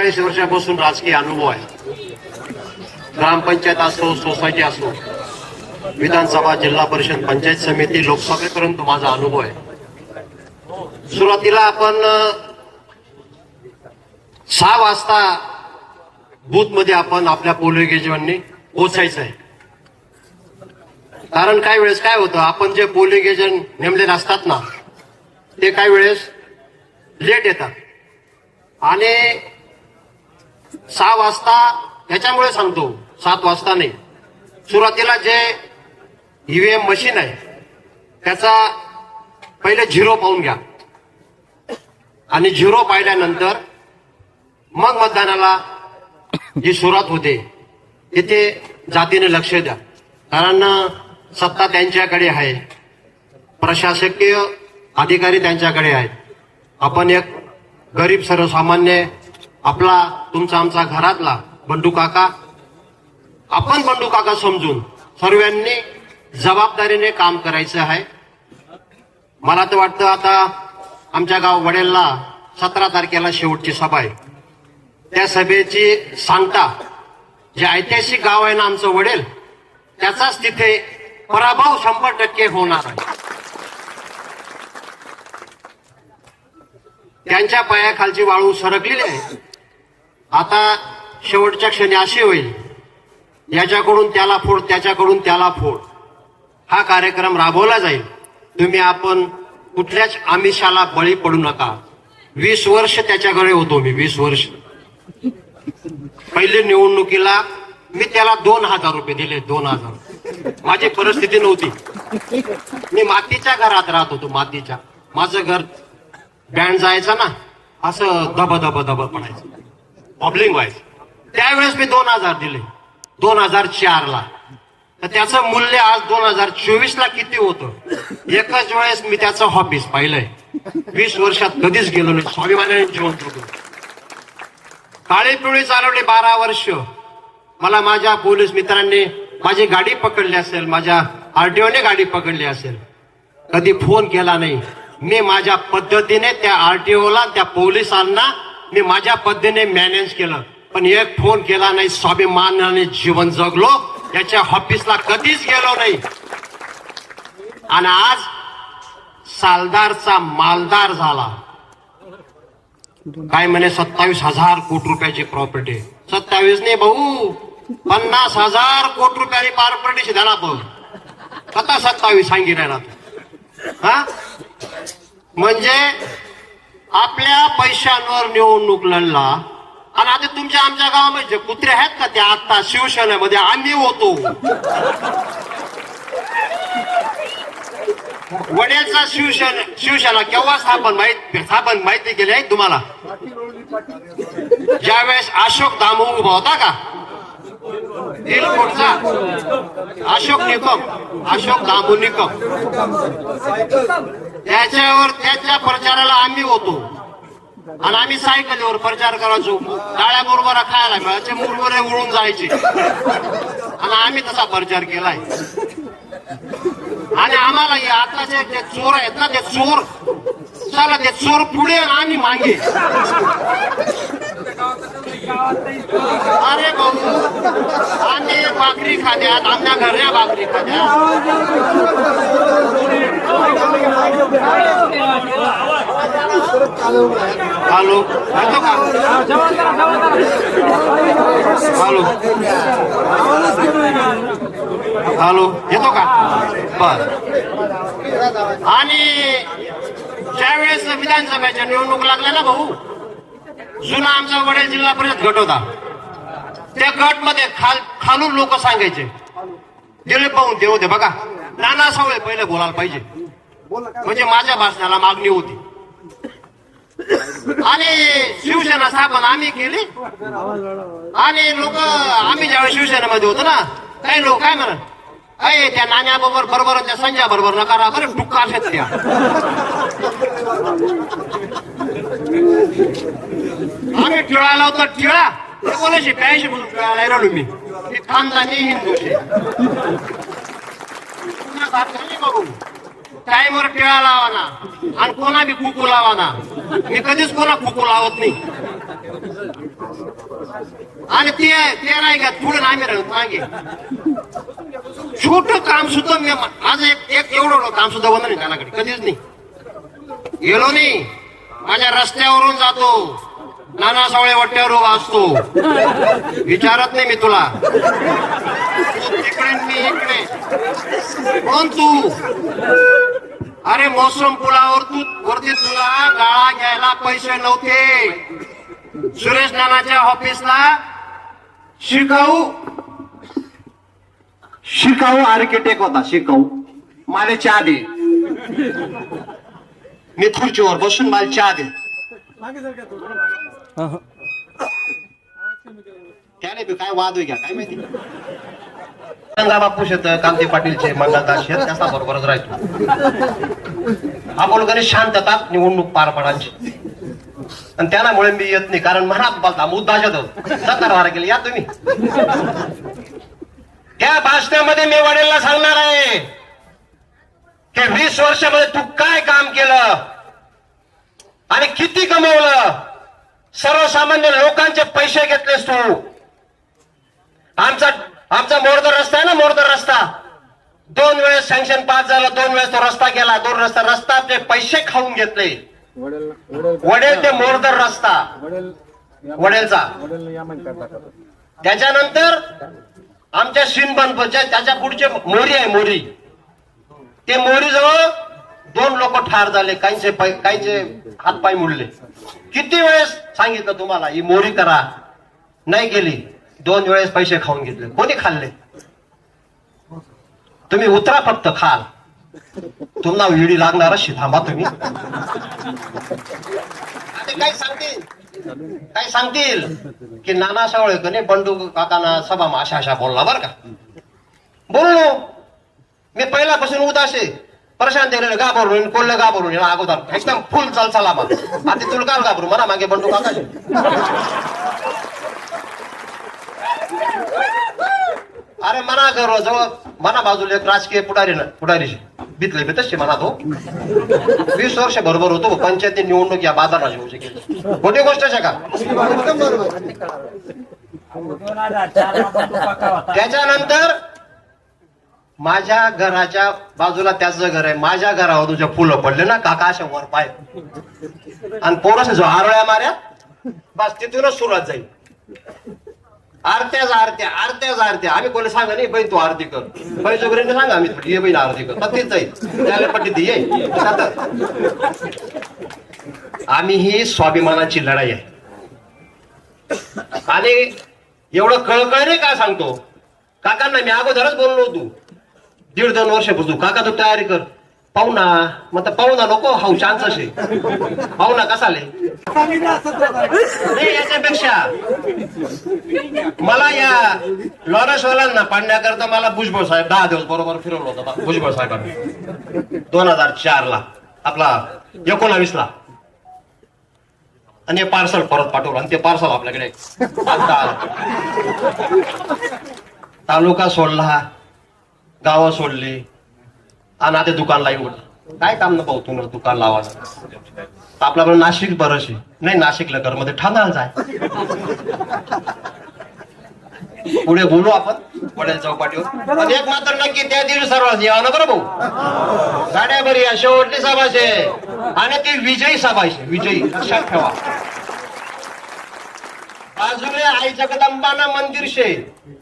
चाळीस वर्षापासून राजकीय अनुभव आहे. ग्रामपंचायत असो सोसायटी असो विधानसभा जिल्हा परिषद पंचायत समिती लोकसभेपर्यंत माझा अनुभव आहे. सुरुवातीला आपण सहा वाजता बूथमध्ये आपण आपल्या पोलिंग एजंटनी पोचायचं आहे. कारण काही वेळेस काय होतं आपण जे पोलिंग नेमलेले असतात ना ते काही वेळेस लेट येतात. आणि सहा वाजता ह्याच्यामुळे सांगतो सात वाजता नाही. सुरुवातीला जे ईव्हीएम मशीन आहे त्याचा पहिले झिरो पाहून घ्या. आणि झिरो पाहिल्यानंतर मग मतदानाला जी सुरुवात होते. तिथे जातीने लक्ष द्या. कारण सत्ता त्यांच्याकडे आहे. प्रशासकीय अधिकारी त्यांच्याकडे आहेत. आपण एक गरीब सर्वसामान्य आपला तुमचा आमचा घरातला बंडू काका. आपण बंडू काका समजून सर्वांनी जबाबदारीने काम करायचं आहे. मला तर वाटतं आता आमच्या गाव वडेलला सतरा तारखेला शेवटची सभा आहे. त्या सभेची सांगता जे ऐतिहासिक गाव आहे ना आमचं वडेल त्याचाच तिथे पराभव शंभर टक्के होणार आहे. त्यांच्या पायाखालची वाळू सरकलेली आहे. आता शेवटच्या क्षणी अशी होईल. याच्याकडून त्याला फोड त्याच्याकडून त्याला फोड. हा कार्यक्रम राबवला जाईल. तुम्ही आपण कुठल्याच आमिषाला बळी पडू नका. वीस वर्ष त्याच्याकडे होतो मी वीस वर्ष. पहिले निवडणुकीला मी त्याला दोन हजार रुपये दिले दोन हजार. माझी परिस्थिती नव्हती. मी मातीच्या घरात राहत होतो मातीच्या. माझं घर बँड जायचं ना असं धब धब धब पडायचं. बॉबलिंग वाईज त्यावेळेस मी दोन हजार दिले. दोन हजार चार ला. तर त्याचं मूल्य आज दोन हजार चोवीस ला किती होतं? एकच वेळेस मी त्याचं हॉबीज पाहिलंय. वीस वर्षात कधीच गेलो नाही. स्वाभिमानाने जीवन जगलो काळी पिवळी चालवली बारा वर्ष. मला माझ्या पोलीस मित्रांनी माझी गाडी पकडली असेल माझ्या आरटीओने गाडी पकडली असेल. कधी फोन केला नाही. मी माझ्या पद्धतीने त्या आरटीओला त्या पोलिसांना मी माझ्या पद्धतीने मॅनेज केलं. पण एक फोन केला नाही स्वाभिमानाने जीवन जगलो. याच्या ऑफिसला कधीच गेलो नाही. आणि आज सालदारचा मालदार झाला. काय म्हणे सत्तावीस हजार कोटी रुपयाची प्रॉपर्टी सत्तावीस नाही भाऊ पन्नास हजार कोटी रुपयाची प्रॉपर्टीची द्याला भाऊ कथा सत्तावीस सांगितलेला राहिला हा? म्हणजे आपल्या पैशांवर निवडणूक लढला. आणि आता तुमच्या आमच्या गावामध्ये कुत्रे आहेत का त्या आता शिवसेनेमध्ये आम्ही होतो. वड्याचा शिवसेना शिवसेना केव्हा स्थापन माहीत स्थापन माहिती केली आहे तुम्हाला? ज्यावेळेस अशोक दामो उभा होता का? अशोक निकम अशोक दामो निकम. त्याच्यावर त्याच्या प्रचाराला आम्ही होतो. आणि आम्ही सायकलीवर प्रचार करायचो. टाळ्या बरोबर खायला मिळायचे मुरमुरे उडून जायचे. आणि आम्ही तसा प्रचार केलाय. आणि आम्हाला हे आताचे जे चोर आहेत ना ते चोर चला ते चोर पुढे आणि आम्ही मागे. अरे भाऊ. आणि भाकरी खात्यात आमच्या घरल्या भाकरी खात्यात हॅलो. येतो का? हॅलो. हॅलो. येतो का? बर. आणि ज्यावेळेस विधानसभेच्या निवडणूक लागल्या ना भाऊ? जुना आमचा वडील जिल्हा परिषद गट होता. त्या गटमध्ये खाल खालून लोक सांगायचे. दिलीप भाऊ ते होते बघा. नाना सावळे पहिले बोलायला पाहिजे. म्हणजे माझ्या भाषणाला मागणी होती. आणि शिवसेना स्थापन आम्ही केली. आणि लोक आम्ही ज्यावेळेस शिवसेनेमध्ये होतो ना काही लोक काय म्हणत अय त्या नाण्या बरोबर बरोबर त्या संजय बरोबर नकारा बरं टुक्का आहेत त्या. आम्ही टिळा होतो टिळा हे बोलायचे प्यायचे म्हणून टिळाला राहिलो मी. मी खानदानी हिंदू बघू टाईमवर टिळा लावाना. आणि कोणा बी कुकू लावाना. मी कधीच कोणा कुकू लावत नाही. आणि ते ते नाही का पुढे नाही मिळालं मागे. छोट काम सुद्धा मी माझं एक एक एवढं एवढं काम सुद्धा बंद नाही त्यालाकडे कधीच नाही. गेलो नाही. माझ्या रस्त्यावरून जातो. नाना सावळे वट्ट्यावर उभा असतो. विचारत नाही मी तुला. तिकडे मी इकडे. कोण तू? अरे मोसम पुलावर तू वरती तुला गाळा घ्यायला पैसे नव्हते. सुरेश नानाच्या ऑफिसला शिकाऊ? शिकाऊ आर्किटेक्ट होता शिकाऊ. मला चहा दे मी खुर्चीवर बसून मला चहा दे त्याने बी काय वाद घ्या काय माहिती बापू शेत कांती पाटीलचे मंगलदास शेत त्याचा बरोबरच राहतो आपण गणेश शांतता निवडणूक पार पडायची आणि त्यामुळे मी येत नाही कारण म्हणा बघा मुद्दा येतो सत्कार वारा केली या तुम्ही त्या भाषणामध्ये मी वडीलला सांगणार आहे की वीस वर्षामध्ये तू काय काम केलं? आणि किती कमवलं? सर्वसामान्य लोकांचे पैसे घेतलेस तू. आमचा आमचा मोरदर रस्ता आहे ना मोरदर रस्ता? दोन वेळेस सँक्शन पास झाला दोन वेळेस तो रस्ता केला दोन रस्ता रस्ता आपले पैसे खाऊन घेतले. वडील ते मोरदर रस्ता. वडील वडेलचा. त्याच्यानंतर आमच्या शिनबनपच्या त्याच्या पुढचे मोरी आहे मोरी. ते मोरीजवळ दोन लोक ठार झाले काहींचे पाय काहींचे हातपाय मुडले. किती वेळेस सांगितलं तुम्हाला ही मोरी करा. नाही गेली. दोन वेळेस पैसे खाऊन घेतले. कोणी खाल्ले? तुम्ही उतरा फक्त खाल. तुम्हाला विडी लागणार अशी थांबा तुम्ही. काय सांगतील? काय सांगतील? की नाना सावळे कने बंडू काकाना सभा अशा अशा बोलला बर का? बोललो. मी पहिल्यापासून उदासे. प्रशांत दिलेलं घाबरून कोल्हे घाबरून अगोदर. एकदम फुल चाल चला मग आता तुला काल घाबरू म्हणा मागे बंडू काका. अरे मना जवळ जवळ मना बाजूला एक राजकीय पुढारी ना पुढारी. बितले बी तसे म्हणा तो. वीस वर्ष बरोबर होतो पंचायती निवडणूक या बाजार राजे होऊ शकेल. मोठी गोष्ट आहे का? त्याच्यानंतर माझ्या घराच्या बाजूला त्याचं घर आहे. माझ्या घरावर तुझ्या फुलं पडले ना काका अशा वर पाय. आणि पोरस आरोळ्या माऱ्या बस तिथूनच सुरुवात जाईल. आरत्याच आरत्या आरत्याच आरत्या. आम्ही कोणी सांगा नाही बाई तू आरती कर. बाई जोपर्यंत सांगा आम्ही ये बाई आरती कर. तीच जाईल त्याला पट्टी ती ये आम्ही ही स्वाभिमानाची लढाई आहे. आणि एवढं कळकळणे का सांगतो? काकांना मी अगोदरच बोललो होतो. दीड दोन वर्षापासून काका तू तयारी कर. पाहुणा मग पाहू पाहुणा नको हाऊ चान्स असे पाहुणा ना कसा याच्यापेक्षा. मला या लॉरेसवाल्यांना पाडण्याकरता मला भुजबळ साहेब दहा दिवस बरोबर फिरवलं होतं भुजबळ साहेबांनी. दोन हजार चार ला आपला एकोणावीस ला आणि पार्सल परत पाठवलं आणि ते पार्सल आपल्याकडे तालुका सोडला. गावं सोडली. आणि आता दुकान लाई काय काम न पाहू तुम्हाला दुकान लावायचं आपल्याकडे नाशिक बरंशी नाही नाशिकला घरमध्ये ठाण्याला जाय. पुढे बोलू आपण. वडेल चौपाटीवर. पण एक मात्र नक्की त्या दिवशी सर्वांनी यावं ना बरं भाऊ? गाड्या बरी या शेवटली सभा आहे. आणि ती विजयी सभा आहे. विजयी लक्षात ठेवा. बाजूला आई जगदंबाना मंदिर शे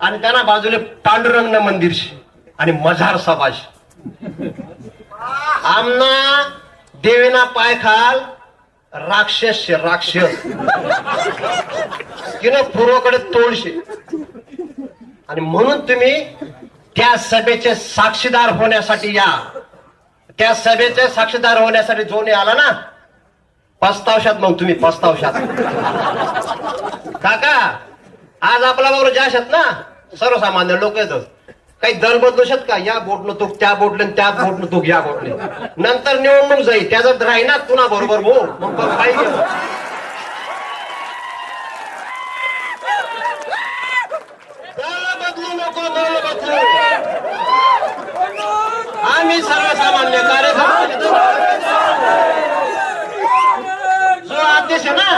आणि त्यांना बाजूले पांडुरंग मंदिर शे आणि मझार सभा आमना देवेना पाय खाल राक्षस राक्षस. की पूर्वकडे तोडशे. आणि म्हणून तुम्ही त्या सभेचे साक्षीदार होण्यासाठी या. त्या सभेचे साक्षीदार होण्यासाठी जोने आला ना पस्तावशात मग तुम्ही पस्तावशात. काका आज आपला बरोबर जाश आहेत ना सर्वसामान्य लोक येतात. काही दल बदलू का? या बोटनं तो त्या बोटले त्या बोटनं तो या बोटले नंतर निवडणूक जाईल. त्याच्यात राहीना तुला बरोबर हो मग पाहिजे बदलू नको दल बदलू. आम्ही सर्वसामान्य कार्यकर्ते. जो अध्यक्ष ना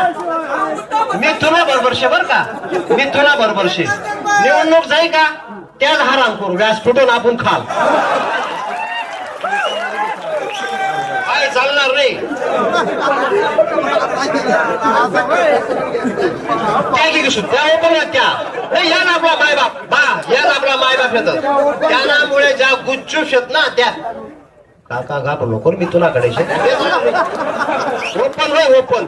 मी तुला बरोबर शे बर का? मी तुला बरोबर शे. निवडणूक जाई का? त्याच हराम करू व्यास फुटून आपण खाल. काय चालणार नाही. त्या की त्या त्या. नाही, या ना आपला मायबाप बा या ना आपला मायबाप येतात त्यामुळे ज्या गुच्छू शेत ना त्या. काका घाबरू नको मी तुलाकडे ओपन होय ओपन.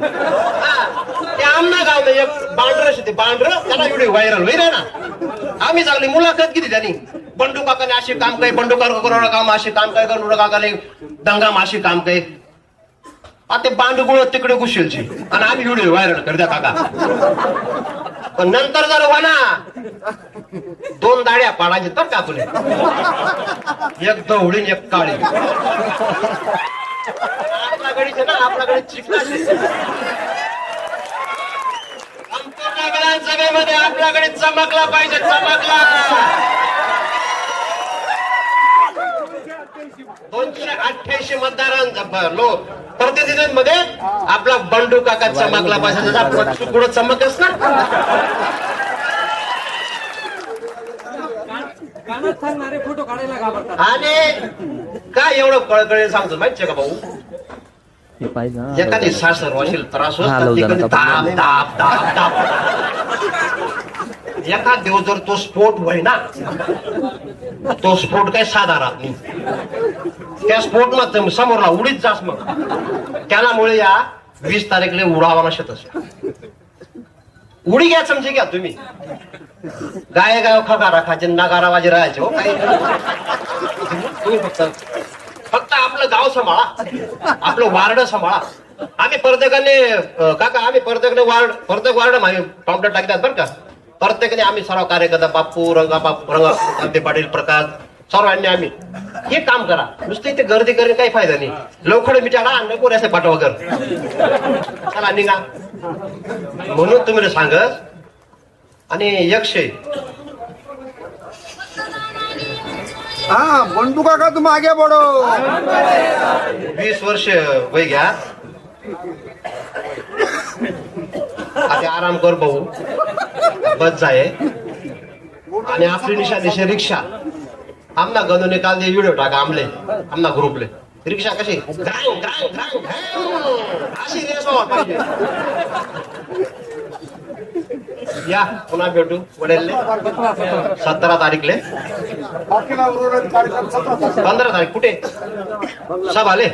ते आमना गावलं एक बांढर ते बांढर त्याला एवढी व्हायरल होईल ना. आम्ही चांगली मुलाखत किती त्यांनी. बंडू काकाने असे काम काय बंडू करोड काम असे काम काय करोड काकाने दंगाम असे काम काय आता ते बांडगुळ तिकडे घुसेलची. आणि आम्ही व्हिडिओ व्हायरल करत्या काका. पण नंतर जर वाना दोन दाड्या पाडायचे तर का तुले? एक दवडीन एक काळी आपल्याकडे ना आपल्याकडे चिकनाचे. संपूर्ण विधानसभेमध्ये आपल्याकडे चमकला पाहिजे चमकला. दोनशे अठ्ठ्याऐंशी मतदारां लो प्रतिनिधींमध्ये आपला बंडू काका चमकला पाहिजे. पुढं चमकच ना? आणि काय एवढं कळकळे सांगतो माहितीये का भाऊ? हे पाहिजे ना एखादी सासर वाशील त्रास हा, होत लवजानं दाब कापून दाब दाब दाब. एखाद देव जर तो स्फोट होय ना तो स्फोट काय साधा राहत नाही. त्या स्फोट मग समोरला उडीत जास मग. त्यामुळे या वीस तारीखला उडावा शेतच उडी घ्या समजे घ्या तुम्ही. गाय गाय खगा राखायचे नगारा वाजे राहायचे हो काही. तुम्ही फक्त आपलं गाव सांभाळा. आपलं वार्ड सांभाळा. आम्ही प्रत्येकाने काका आम्ही प्रत्येकाने वार्ड प्रत्येक वार्ड आम्ही पावडर टाकतात बरं का. प्रत्येकाने आम्ही सर्व कार्यकर्ता बापू रंगा बापू रंगा आमचे पाटील प्रकाश सर्वांनी आम्ही. हे काम करा. नुसते इथे गर्दी करून काही फायदा नाही. लवकर मिटाडा आणि नको असे पाठवा कर चला निघा. म्हणून तुम्ही सांगत आणि यक्ष हा बंडू काका तू मागे पडो वीस वर्ष वय घ्या. आता आराम कर भाऊ. बस जाय आणि आपली निशा दिशे रिक्षा. आमना गणूने काल ते व्हिडिओ टाका आमले. आमना ग्रुपले रिक्षा कशी? ग्रांग, ग्रांग, ग्रांग, अशी रेस पाहिजे. या पुन्हा भेटू. वडेल सतरा तारीखले. पंधरा तारीख कुठे? सब आले?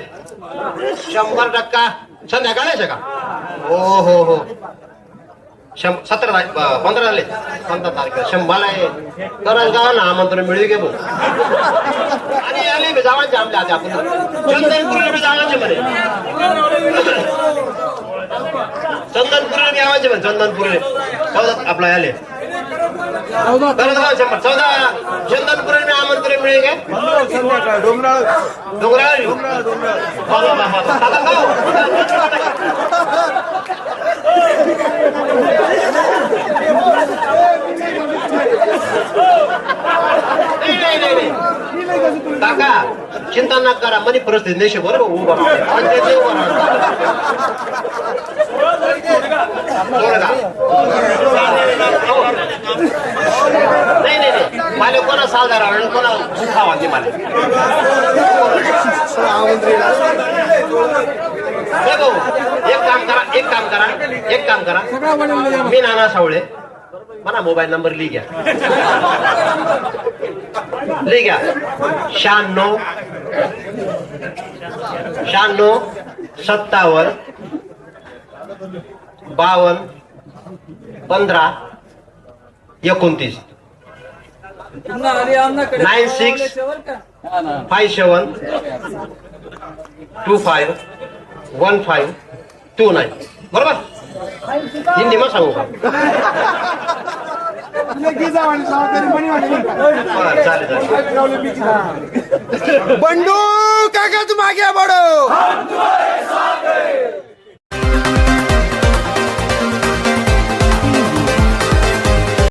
शंभर टक्का. संध्याकाळाचे का? हो हो हो. सतरा तारीख पंधरा झाले. पंधरा तारीख शंभर आहे. करल गावाला आमंत्रण मिळू घे आणि आले मी जावायचे आमले आधी आपण. चंदनपूरला बी म्हणे. चंदनपूरला बी आवायचे म्हणे चंदनपूरले. आपला आले करत गाव शंभर चौदा चंदनपूरला बी आमंत्रण मिळेल काय डोंगराळ डोंगराळ वा, वा, वा, वा. साधा गाव. नाही, नाही, नाही, नाही. काका चिंता नका करा मनी परिस्थिती देश बरोबर उभा राहते. नाही नाही नाही. मला कोणा साधारण आणि कोणा खावा की मला. हे भाऊ, एक काम करा एक काम करा एक काम करा. मी नाना सावळे. मला मोबाईल नंबर लिही घ्या. लिही घ्या. शहाण्णव शहाण्णव सत्तावन्न बावन्न पंधरा एकोणतीस. Nine six five seven two five one five two nine. बरोबर? हिंदी मग सांगू का? चालेल बंडू काका तू मागे बडो.